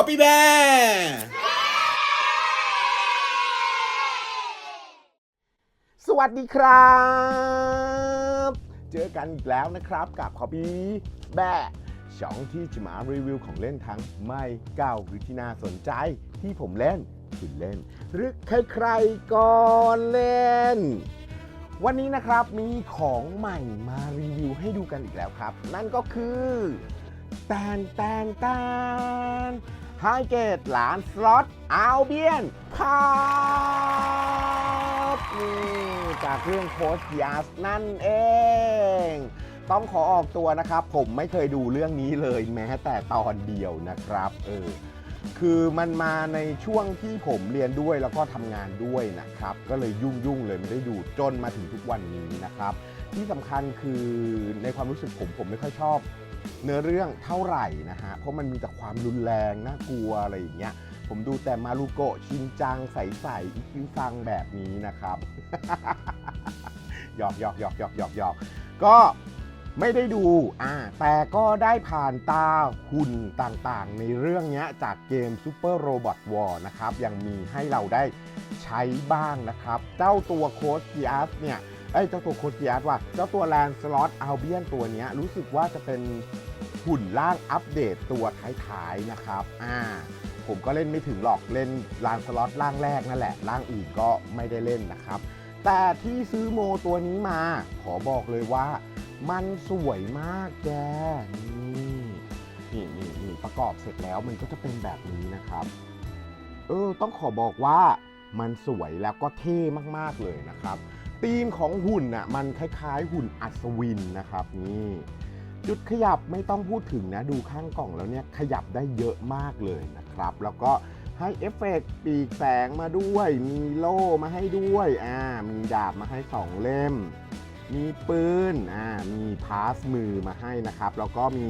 Copy Bear สวัสดีครับ เจอกันอีกแล้วนะครับกับขอบีแบะช่องที่จะมารีวิวของเล่นทั้งไม่เก่าหรือที่น่าสนใจที่ผมเล่นคุณเล่น หรือใครๆก่อนเล่น วันนี้นะครับมีของใหม่มารีวิวให้ดูกันอีกแล้วครับ นั่นก็คือแตนแตนแตน ไฮเกตหลานสล็อตอัลเบียนครับนี่จากเรื่องโคชยาสนั่นเอง ต้องขอออกตัวนะครับ ผมไม่เคยดูเรื่องนี้เลยแม้แต่ตอนเดียวนะครับเออคือมันมาในช่วงที่ผมเรียนด้วยแล้วก็ทำงานด้วยนะครับ ก็เลยยุ่งยุ่งๆเลยไม่ได้ดูจนมาถึงทุกวันนี้นะครับ ที่สำคัญคือในความรู้สึกผมผมไม่ค่อยชอบ เนื้อเรื่องเท่าไหร่นะฮะ เพราะมันมีแต่ความรุนแรงน่ากลัวอะไรอย่างเงี้ย ผมดูแต่มารุโกะชินจังใสๆอีคิวซังแบบนี้นะครับ หยอกหยอกหยอกหยอกหยอกหยอกก็ไม่ได้ดูอ่าแต่ก็ได้ผ่านตาหุ่นต่างๆ ในเรื่องเนี้ยจากเกม Super Robot War นะครับ ยังมีให้เราได้ใช้บ้างนะครับ เจ้าตัวโค้ชกิอาสเนี่ย เอ้เจ้าตัวโคติยัสว่ะเจ้าตัวแลนสล็อตอัลเบียนตัวนี้รู้สึกว่าจะเป็นหุ่นล่างอัปเดตตัวท้ายๆนะครับ อ่า ผมก็เล่นไม่ถึงหรอกเล่นลานสล็อตล่างแรกนั่นแหละล่างอื่นก็ไม่ได้เล่นนะครับ แต่ที่ซื้อโมตัวนี้มา ขอบอกเลยว่า มันสวยมากแกนี่นี่นี่นี่ประกอบเสร็จแล้วมันก็จะเป็นแบบนี้นะครับ เออต้องขอบอกว่ามันสวยแล้วก็เท่มากๆเลยนะครับ ธีมของหุ่นน่ะมันคล้ายๆ หุ่นอัศวินนะครับนี่จุดขยับไม่ต้องพูดถึงนะดูข้างกล่องแล้วเนี่ยขยับได้เยอะมากเลยนะครับ แล้วก็ให้เอฟเฟกต์ปีกแสงมาด้วย มีโล่มาให้ด้วยอ่ามีดาบมาให้ 2 เล่ม มีปืนอ่ามีพาสมือมาให้นะครับ แล้วก็มี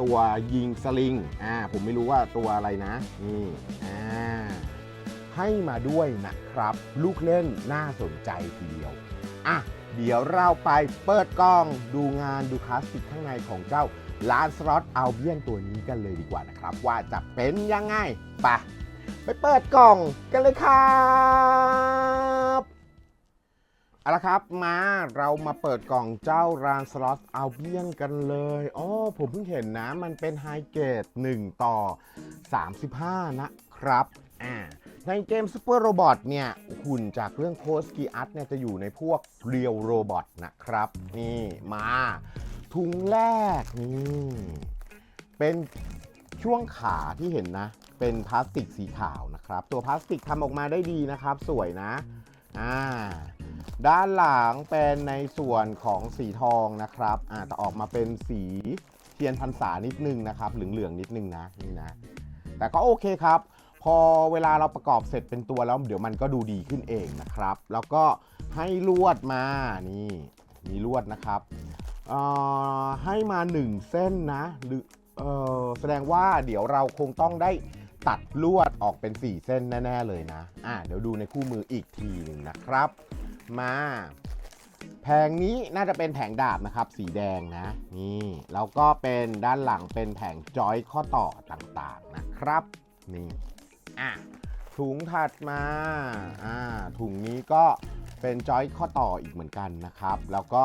ตัวยิงสลิงอ่าผมไม่รู้ว่าตัวอะไรนะนี่อ่า ให้มาด้วยนะครับ ลูกเล่นน่าสนใจทีเดียว อะ เดี๋ยวเราไปเปิดกล้องดูงานดูคลาสสิกข้างในของเจ้าลานสล็อตอัลเบียนตัวนี้กันเลยดีกว่านะครับ ว่าจะเป็นยังไงไปะไปเปิดกล่องกันเลยครับเอาละครับมาเรามาเปิดกล่องเจ้าลานสล็อตอัลเบียนกันเลยอ๋อผมเพิ่งเห็นนะมันเป็นไฮเกรด1ต่อ 35 นะครับ อ่าในเกม Super Robot เนี่ย หุ่นจากเรื่องโคสกีอัตเนี่ยจะอยู่ในพวกเรียวโรบอทนะครับ นี่มา ถุงแรกนี่เป็นช่วงขาที่เห็นนะ เป็นพลาสติกสีขาวนะครับ ตัวพลาสติกทำออกมาได้ดีนะครับ สวยนะอ่าด้านหลังเป็นในส่วนของสีทองนะครับอ่าแต่ออกมาเป็นสีเทียนพรรษานิดนึงนะครับ เหลืองๆนิดนึงนะนี่นะ แต่ก็โอเคครับ พอเวลาเราประกอบเสร็จเป็นตัวแล้วเดี๋ยวมันก็ดูดีขึ้นเองนะครับ แล้วก็ให้ลวดมานี่มีลวดนะครับเอ่อให้มา 1 เส้นนะหรือเออแสดงว่าเดี๋ยวเราคงต้องได้ตัดลวดออกเป็น 4 เส้นแน่ ๆ เลยนะ อะเดี๋ยวดูในคู่มืออีกทีหนึ่งนะครับ มา แผงนี้น่าจะเป็นแผงดาบนะครับ สีแดงนะ นี่แล้วก็เป็นด้านหลังเป็นแผงจอยข้อต่อต่างๆนะครับ นี่ อะถุงถัดมาอ่าถุงนี้ก็เป็นจอยข้อต่ออีกเหมือนกันนะครับ แล้วก็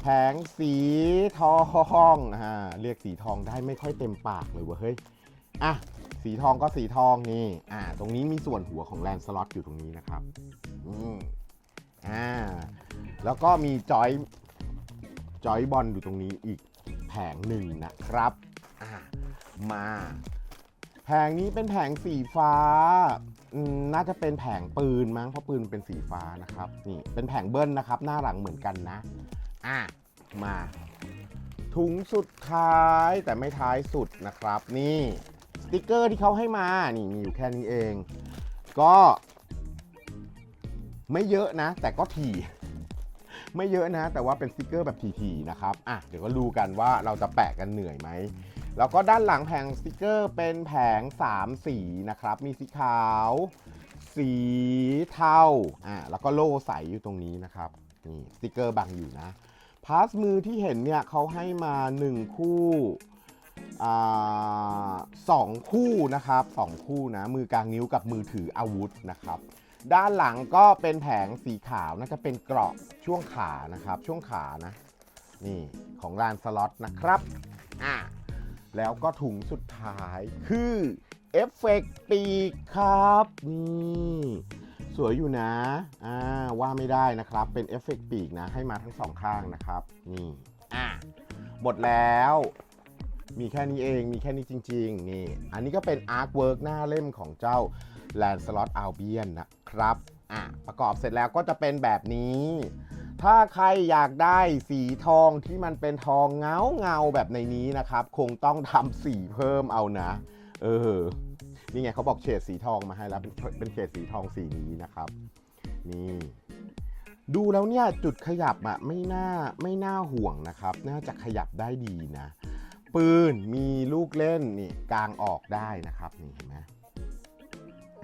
แผงสีทองอ่าเรียกสีทองได้ไม่ค่อยเต็มปากเลยเว้ยเฮ้ยอะสีทองก็สีทองนี่อ่าตรงนี้มีส่วนหัวของแลนสล็อตอยู่ตรงนี้นะครับอืมอ่าแล้วก็มีจอยจอยบอลอยู่ตรงนี้อีกแผงหนึ่งนะครับอ่ามา แผงนี้เป็นแผงสีฟ้าอืมน่าจะเป็นแผงปืนมั้งเพราะปืนเป็นสีฟ้านะครับนี่เป็นแผงเบิ้ลนะครับ หน้าหลังเหมือนกันนะ อะมา ถุงสุดท้ายแต่ไม่ท้ายสุดนะครับ นี่สติกเกอร์ที่เขาให้มานี่มีอยู่แค่นี้เอง ก็ ไม่เยอะนะ แต่ก็ถี่ไม่เยอะนะ แต่ว่าเป็นสติกเกอร์แบบถี่ๆนะครับ อะ เดี๋ยวก็ดูกันว่าเราจะแปะกันเหนื่อยไหม แล้วก็ด้านหลังแผงสติกเกอร์เป็นแผง 3 สีนะครับ มีสีขาว สีเทาอ่าแล้วก็โล่ใสอยู่ตรงนี้นะครับนี่สติกเกอร์บังอยู่นะพาสมือที่เห็นเนี่ยเขาให้มา 1 คู่อาสองคู่นะครับสองคู่นะมือกลางนิ้วกับมือถืออาวุธนะครับ ด้านหลังก็เป็นแผงสีขาวน่าจะเป็นเกราะช่วงขานะครับ ช่วงขานะนี่ของลานสล็อตนะครับอะ แล้วก็ถุงสุดท้ายคือเอฟเฟกต์ปีกครับนี่สวยอยู่นะอ่าว่าไม่ได้นะครับ เป็นเอฟเฟกต์ปีกนะ ให้มาทั้งสองข้างนะครับนี่อะหมดแล้วมีแค่นี้เองมีแค่นี้จริง ๆ นี่ อันนี้ก็เป็นอาร์ตเวิร์กหน้าเล่มของเจ้าแลนสล็อตอัลเบียนนะครับ อะ ประกอบเสร็จแล้วก็จะเป็นแบบนี้ ถ้าใครอยากได้สีทองที่มันเป็นทองเงาเงาๆแบบในนี้นะครับ คงต้องทำสีเพิ่มเอานะ เออ นี่ไงเขาบอกเฉดสีทองมาให้แล้วเป็นเป็นเฉดสีทองสีนี้นะครับ นี่ ดูแล้วเนี่ยจุดขยับอะไม่น่าไม่น่าห่วงนะครับ น่าจะขยับได้ดีนะ ปืนมีลูกเล่นนี่กลางออกได้นะครับนี่เห็นไหม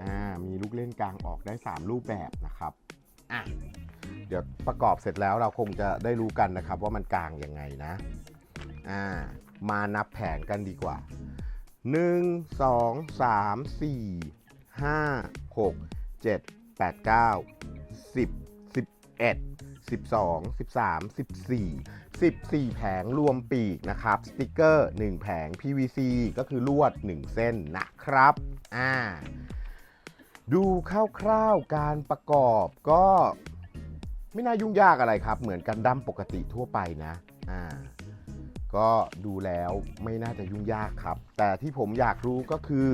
อ่ามีลูกเล่นกลางออกได้ 3 รูปแบบนะครับอะ เดี๋ยวประกอบเสร็จแล้วเราคงจะได้รู้กันนะครับ ว่ามันกลางยังไงนะอ่ามานับแผงกันดีกว่า 1 2 3 4 5 6 7 8 9 10 11 12 13 14 14 แผงรวมปีกนะครับ สติกเกอร์ 1 แผง PVC ก็คือลวด 1 เส้นนะครับ อ่า ดูคร่าวๆการประกอบก็ ไม่น่ายุ่งยากอะไรครับ เหมือนกันดั้มปกติทั่วไปนะอ่าก็ดูแล้วไม่น่าจะยุ่งยากครับ แต่ที่ผมอยากรู้ก็คือ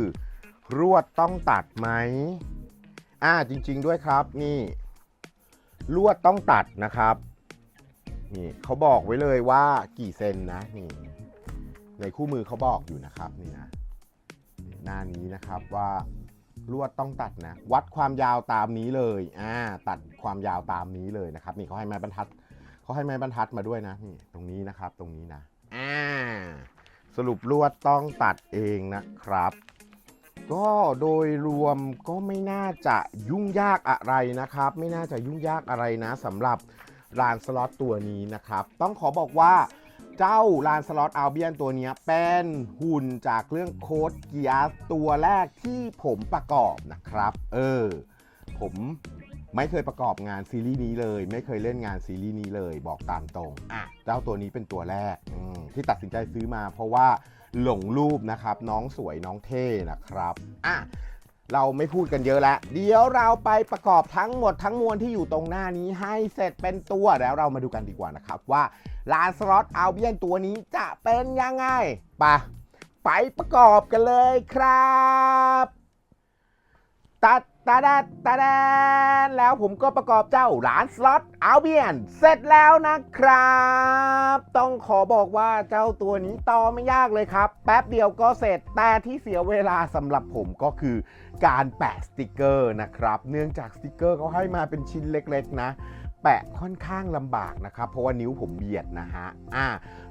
รวดต้องตัดไหมอ่าจริง ๆด้วยครับนี่ ลวดต้องตัดนะครับนี่เขาบอกไว้เลยว่ากี่เซนนะนี่ ในคู่มือเขาบอกอยู่นะครับนี่นะหน้านี้นะครับว่า ลวดต้องตัดนะ วัดความยาวตามนี้เลยอ่าตัดความยาวตามนี้เลยนะครับ นี่เขาให้ไม้บรรทัดเขาให้ไม้บรรทัดมาด้วยนะนี่ตรงนี้นะครับ ตรงนี้นะอ่าสรุปลวดต้องตัดเองนะครับ ก็โดยรวมก็ไม่น่าจะยุ่งยากอะไรนะครับ ไม่น่าจะยุ่งยากอะไรนะสำหรับลานสล็อตตัวนี้นะครับ ต้องขอบอกว่า เจ้าลานสล็อตอัลเบียนตัวนี้เป็นหุ่นจากเรื่องโค้ดเกียร์ตัวแรกที่ผมประกอบนะครับ เออ ผมไม่เคยประกอบงานซีรีส์นี้เลย ไม่เคยเล่นงานซีรีส์นี้เลยบอกตามตรงอะเจ้าตัวนี้เป็นตัวแรกที่ตัดสินใจซื้อมา เพราะว่าหลงรูปนะครับ น้องสวยน้องเท่นะครับอะเราไม่พูดกันเยอะแล้ว เดี๋ยวเราไปประกอบทั้งหมดทั้งมวลที่อยู่ตรงหน้านี้ให้เสร็จเป็นตัวแล้วเรามาดูกันดีกว่านะครับว่า ลานสล็อตอัลเบียนตัวนี้จะเป็นยังไงไปะไปประกอบกันเลยครับตัดตาดาตาดนแล้วผมก็ประกอบเจ้าร้านสล็อตอัลเบียน เสร็จแล้วนะครับ ต้องขอบอกว่าเจ้าตัวนี้ต่อไม่ยากเลยครับ แป๊บเดียวก็เสร็จ แต่ที่เสียเวลาสำหรับผมก็คือการแปะสติกเกอร์นะครับ เนื่องจากสติกเกอร์เขาให้มาเป็นชิ้นเล็กๆนะ แปะค่อนข้างลำบากนะครับ เพราะว่านิ้วผมเบียดนะฮะอ่า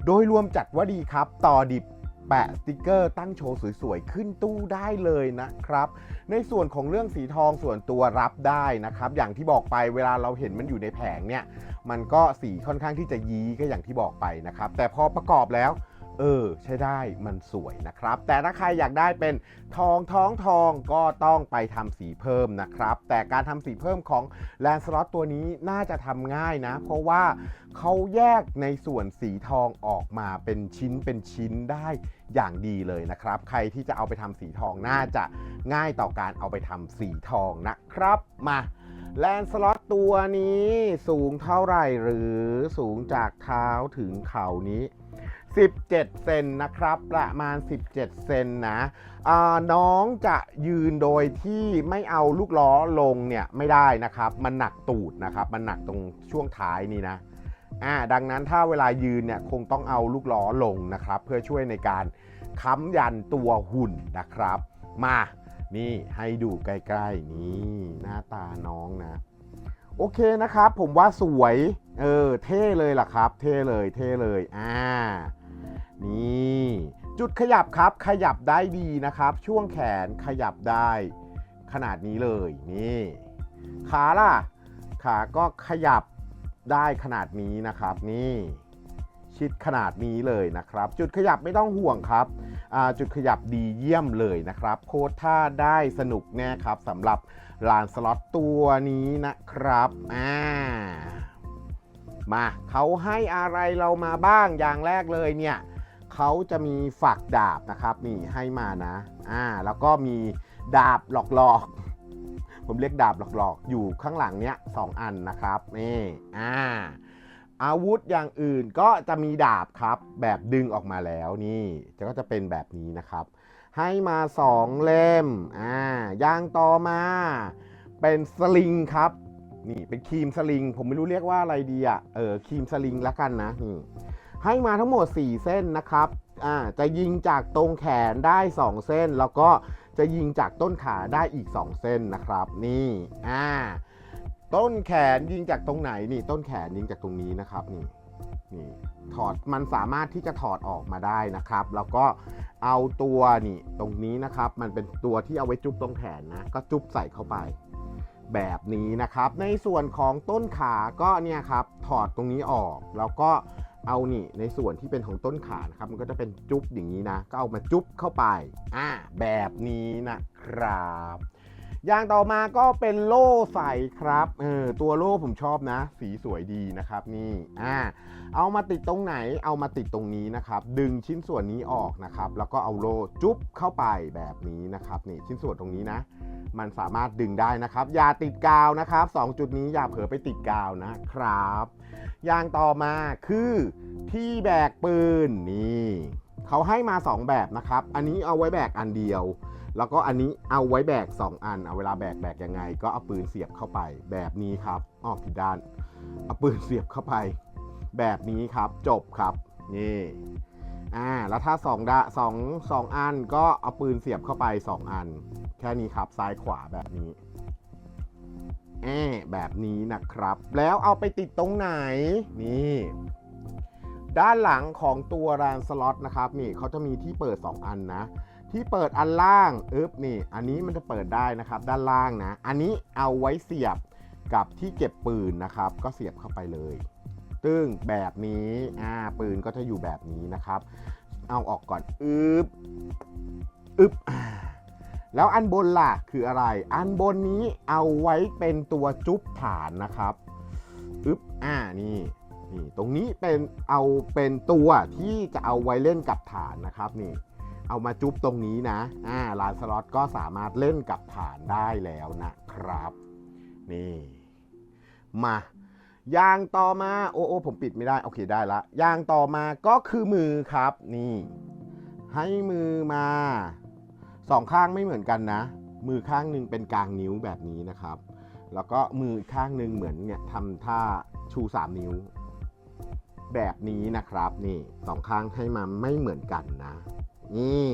โดยรวมจัดว่าดีครับ ต่อดิบแปะสติกเกอร์ตั้งโชว์สวยๆ ขึ้นตู้ได้เลยนะครับ ในส่วนของเรื่องสีทองส่วนตัวรับได้นะครับ อย่างที่บอกไปเวลาเราเห็นมันอยู่ในแผงเนี่ย มันก็สีค่อนข้างที่จะยี้ก็อย่างที่บอกไปนะครับ แต่พอประกอบแล้ว เออ ใช้ได้มันสวยนะครับ แต่ถ้าใครอยากได้เป็นทองท้องทองก็ต้องไปทำสีเพิ่มนะครับ แต่การทำสีเพิ่มของแลนสล็อตตัวนี้น่าจะทำง่ายนะ เพราะว่าเขาแยกในส่วนสีทองออกมาเป็นชิ้นเป็นชิ้นได้อย่างดีเลยนะครับ ใครที่จะเอาไปทำสีทองน่าจะง่ายต่อการเอาไปทำสีทองนะครับมา แลนสล็อตตัวนี้สูงเท่าไหร่หรือสูงจากเท้าถึงเข่านี้ 17 เซนนะครับ ประมาณ 17 เซนนะน้องจะยืนโดยที่ไม่เอาลูกล้อลงเนี่ยไม่ได้นะครับ มันหนักตูดนะครับ มันหนักตรงช่วงท้ายนี่นะอ่าดังนั้นถ้าเวลายืนเนี่ยคงต้องเอาลูกล้อลงนะครับ เพื่อช่วยในการค้ำยันตัวหุ่นนะครับ มา นี่ให้ดูใกล้ๆนี่หน้าตาน้องนะ โอเคนะครับ ผมว่าสวยเออเท่เลยล่ะครับ เท่เลยเท่เลยอ่านี่จุดขยับครับขยับได้ดีนะครับ ช่วงแขนขยับได้ขนาดนี้เลยนี่ขาล่ะ ขาก็ขยับได้ขนาดนี้นะครับ นี่ ชิดขนาดนี้เลยนะครับ จุดขยับไม่ต้องห่วงครับ จุดขยับดีเยี่ยมเลยนะครับ โค้ดท่าได้สนุกแน่ครับสำหรับลานสล็อตตัวนี้นะครับอ่ามาเขาให้อะไรเรามาบ้างอย่างแรกเลยเนี่ยเขาจะมีฝักดาบนะครับนี่ให้มานะอ่าแล้วก็มีดาบหลอกๆ ผมเรียกดาบหลอกๆ อยู่ข้างหลังเนี้ยสองอันนะครับนี่อ่า อาวุธอย่างอื่นก็จะมีดาบครับ แบบดึงออกมาแล้วนี่จะก็จะเป็นแบบนี้นะครับ ให้มา2เล่มอ่าอย่างต่อมา เป็นสลิงครับนี่เป็นครีมสลิง ผมไม่รู้เรียกว่าอะไรดีอะเออครีมสลิงล้วกันนะนี่ให้มาทั้งหมด 4 เส้นนะครับอ่าจะยิงจากตรงแขนได้ 2 เส้น แล้วก็จะยิงจากต้นขาได้อีก 2 เส้นนะครับ นี่อ่า ต้นแขนยิงจากตรงไหนนี่ต้นแขนยิงจากตรงนี้นะครับนี่นี่ถอดมันสามารถที่จะถอดออกมาได้นะครับ แล้วก็เอาตัวนี่ตรงนี้นะครับ มันเป็นตัวที่เอาไว้จุ๊บตรงแขนนะก็จุ๊บใส่เข้าไป แบบนี้นะครับ ในส่วนของต้นขาก็เนี่ยครับถอดตรงนี้ออกแล้วก็เอานี่ในส่วนที่เป็นของต้นขานะครับ มันก็จะเป็นจุ๊บอย่างนี้นะ ก็เอามาจุ๊บเข้าไปอ่าแบบนี้นะครับ ย่างต่อมาก็เป็นโล่ใส่ครับเออตัวโล่ผมชอบนะ สีสวยดีนะครับนี่อ่าเอามาติดตรงไหนเอามาติดตรงนี้นะครับ ดึงชิ้นส่วนนี้ออกนะครับ แล้วก็เอาโล่จุ๊บเข้าไปแบบนี้นะครับนี่ชิ้นส่วนตรงนี้นะ มันสามารถดึงได้นะครับ อย่าติดกาวนะครับสองจุดนี้อย่าเผลอไปติดกาวนะครับอย่างต่อมาคือที่แบกปืนนี่เขาให้มา 2 แบบนะครับ อันนี้เอาไว้แบกอันเดียว แล้วก็อันนี้เอาไว้แบก 2 อัน เอาเวลาแบกแบกยังไง ก็เอาปืนเสียบเข้าไปแบบนี้ครับอ้อผิดด้าน เอาปืนเสียบเข้าไป แบบนี้ครับ จบครับนี่อ่าแล้วถ้า2ดะสองสองอันก็เอาปืนเสียบเข้าไป 2 อัน แค่นี้ครับซ้ายขวาแบบนี้แอบแบบนี้นะครับ แล้วเอาไปติดตรงไหนนี่ด้านหลังของตัวแรนสล็อตนะครับนี่เขาจะมีที่เปิด 2 อันนะ ที่เปิดอันล่างอึ๊บนี่ อันนี้มันจะเปิดได้นะครับ ด้านล่างนะ อันนี้เอาไว้เสียบกับที่เก็บปืนนะครับ ก็เสียบเข้าไปเลย ตึ้งแบบนี้อ่าปืนก็จะอยู่แบบนี้นะครับ เอาออกก่อนอึ๊บอึ๊บอ่าแล้วอันบนล่ะคืออะไร อันบนนี้เอาไว้เป็นตัวจุ๊บฐานนะครับอึ๊บอ่านี่นี่ตรงนี้เป็นเอาเป็นตัวที่จะเอาไว้เล่นกับฐานนะครับนี่ เอามาจุ๊บตรงนี้นะอ่าลานสล็อตก็สามารถเล่นกับฐานได้แล้วนะครับ นี่ มาย่างต่อมาโอ้โอ้ผมปิดไม่ได้ โอเคได้ละย่างต่อมาก็คือมือครับ นี่ ให้มือมาสองข้างไม่เหมือนกันนะ มือข้างหนึ่งเป็นกลางนิ้วแบบนี้นะครับ แล้วก็มือข้างหนึ่งเหมือนเนี่ยทำท่าชู 3 นิ้ว แบบนี้นะครับนี่สองข้างให้มาไม่เหมือนกันนะ นี่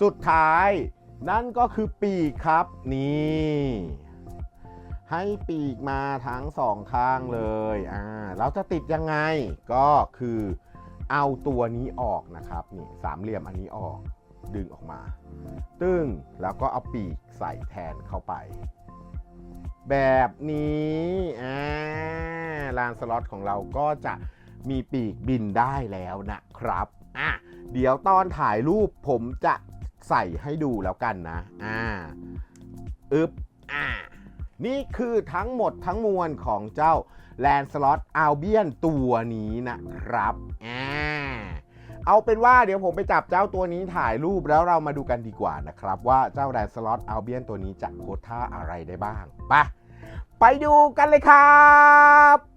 สุดท้ายนั่นก็คือปีกครับ นี่ ให้ปีกมาทั้งสองข้างเลยอ่าแล้วจะติดยังไงก็คือเอาตัวนี้ออกนะครับนี่สามเหลี่ยมอันนี้ออกดึงออกมา ตึ้งแล้วก็เอาปีกใส่แทนเข้าไป แบบนี้อ่าลานสล็อตของเราก็จะมีปีกบินได้แล้วนะครับอะ เดี๋ยวตอนถ่ายรูปผมจะใส่ให้ดูแล้วกันนะ อ่า อึบอ่า นี่คือทั้งหมดทั้งมวลของเจ้าแลนสล็อตอัลเบียนตัวนี้นะครับ อ่า เอาเป็นว่าเดี๋ยวผมไปจับเจ้าตัวนี้ถ่ายรูปแล้วเรามาดูกันดีกว่านะครับ ว่าเจ้าแลนสล็อตอัลเบียนตัวนี้จะโคท่าอะไรได้บ้าง ไป ไปดูกันเลยครับ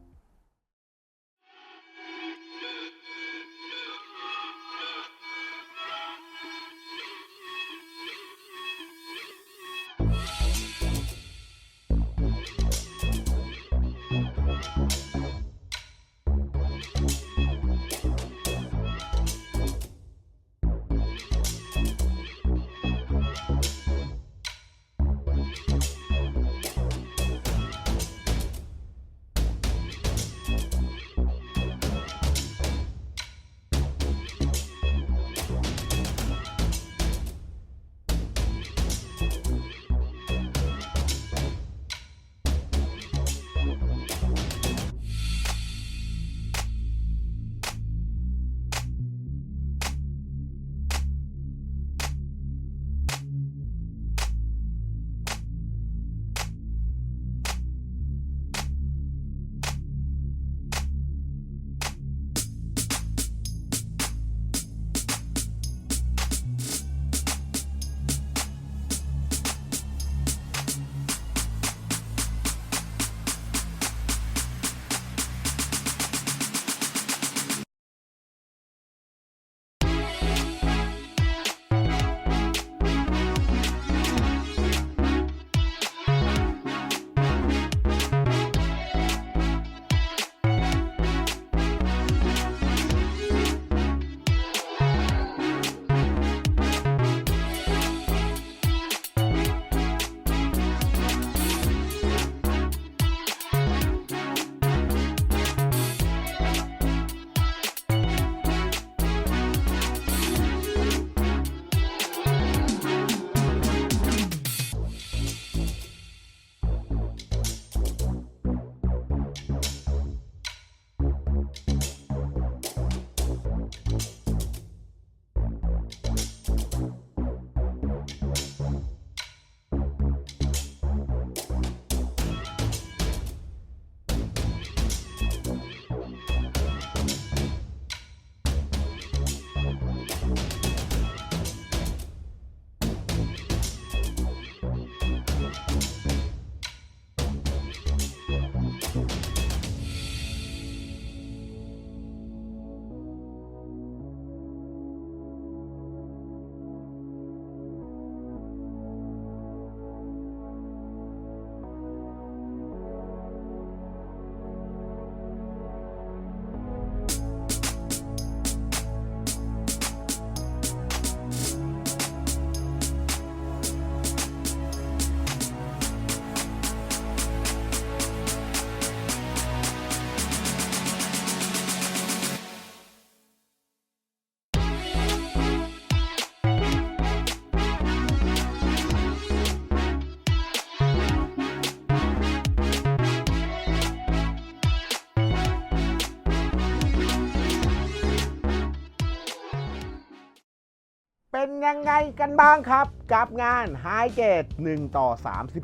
เป็นยังไงกันบ้างครับ กับงาน High g a t e 1ต่อ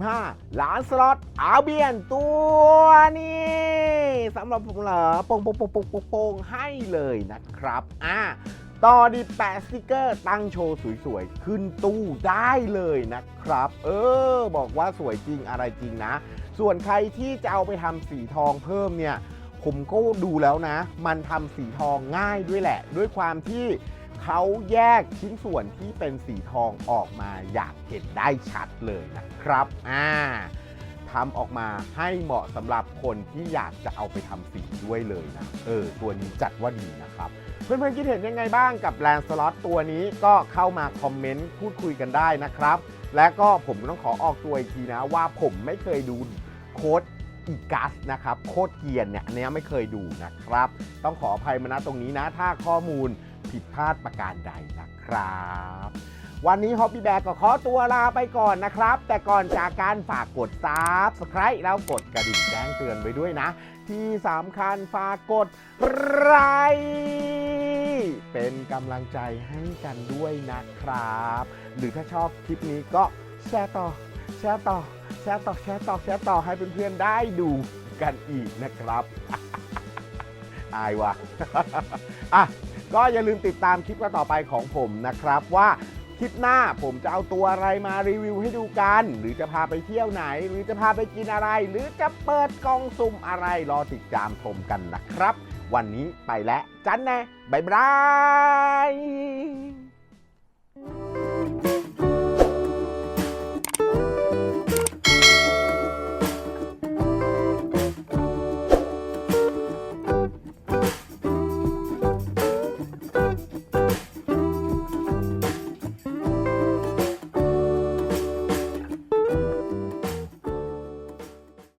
35 ล้านสล็อตอาเบียนตัวนี้สำหรับผมเหรอโปงโปงโปงโปงโปงปงให้เลยนะครับอ่าต่อดีแปะสติกเกอร์ตั้งโชว์สวยๆ ขึ้นตู้ได้เลยนะครับ เออ บอกว่าสวยจริงอะไรจริงนะ ส่วนใครที่จะเอาไปทำสีทองเพิ่มเนี่ย ผมก็ดูแล้วนะ มันทำสีทองง่ายด้วยแหละ ด้วยความที่ เขาแยกชิ้นส่วนที่เป็นสีทองออกมาอย่างเห็นได้ชัดเลยนะครับ อ่าทำออกมาให้เหมาะสำหรับคนที่อยากจะเอาไปทำสีด้วยเลยนะ เออ ตัวนี้จัดว่าดีนะครับ เพื่อนๆคิดเห็นยังไงบ้างกับแลนสล็อตตัวนี้ก็เข้ามาคอมเมนต์พูดคุยกันได้นะครับ และก็ผมต้องขอออกตัวอีกทีนะว่าผมไม่เคยดูโค้ดอีกัสนะครับ โค้ดเกียนเนี่ยอันเนี้ยไม่เคยดูนะครับ ต้องขออภัยมาณตรงนี้นะ ถ้าข้อมูล ผิดพลาดประการใดนะครับ วันนี้ฮอปปี้แบกก็ขอตัวลาไปก่อนนะครับ แต่ก่อนจากการฝากกด Subscribe แล้วกดกระดิ่งแจ้งเตือนไว้ด้วยนะ ที่สำคัญฝากกดไลค์เป็นกำลังใจให้กันด้วยนะครับ หรือถ้าชอบคลิปนี้ก็แชร์ต่อ แชร์ต่อ แชร์ต่อ แชร์ต่อ แชร์ต่อให้เพื่อนๆได้ดูกันอีกนะครับ อายว่ะอะ ก็อย่าลืมติดตามคลิปต่อไปของผมนะครับว่าคลิปหน้าผมจะเอาตัวอะไรมารีวิวให้ดูกัน หรือจะพาไปเที่ยวไหน หรือจะพาไปกินอะไร หรือจะเปิดกล่องสุ่มอะไรรอติดตามชมกันนะครับ วันนี้ไปแล้วจันแน่บายบาย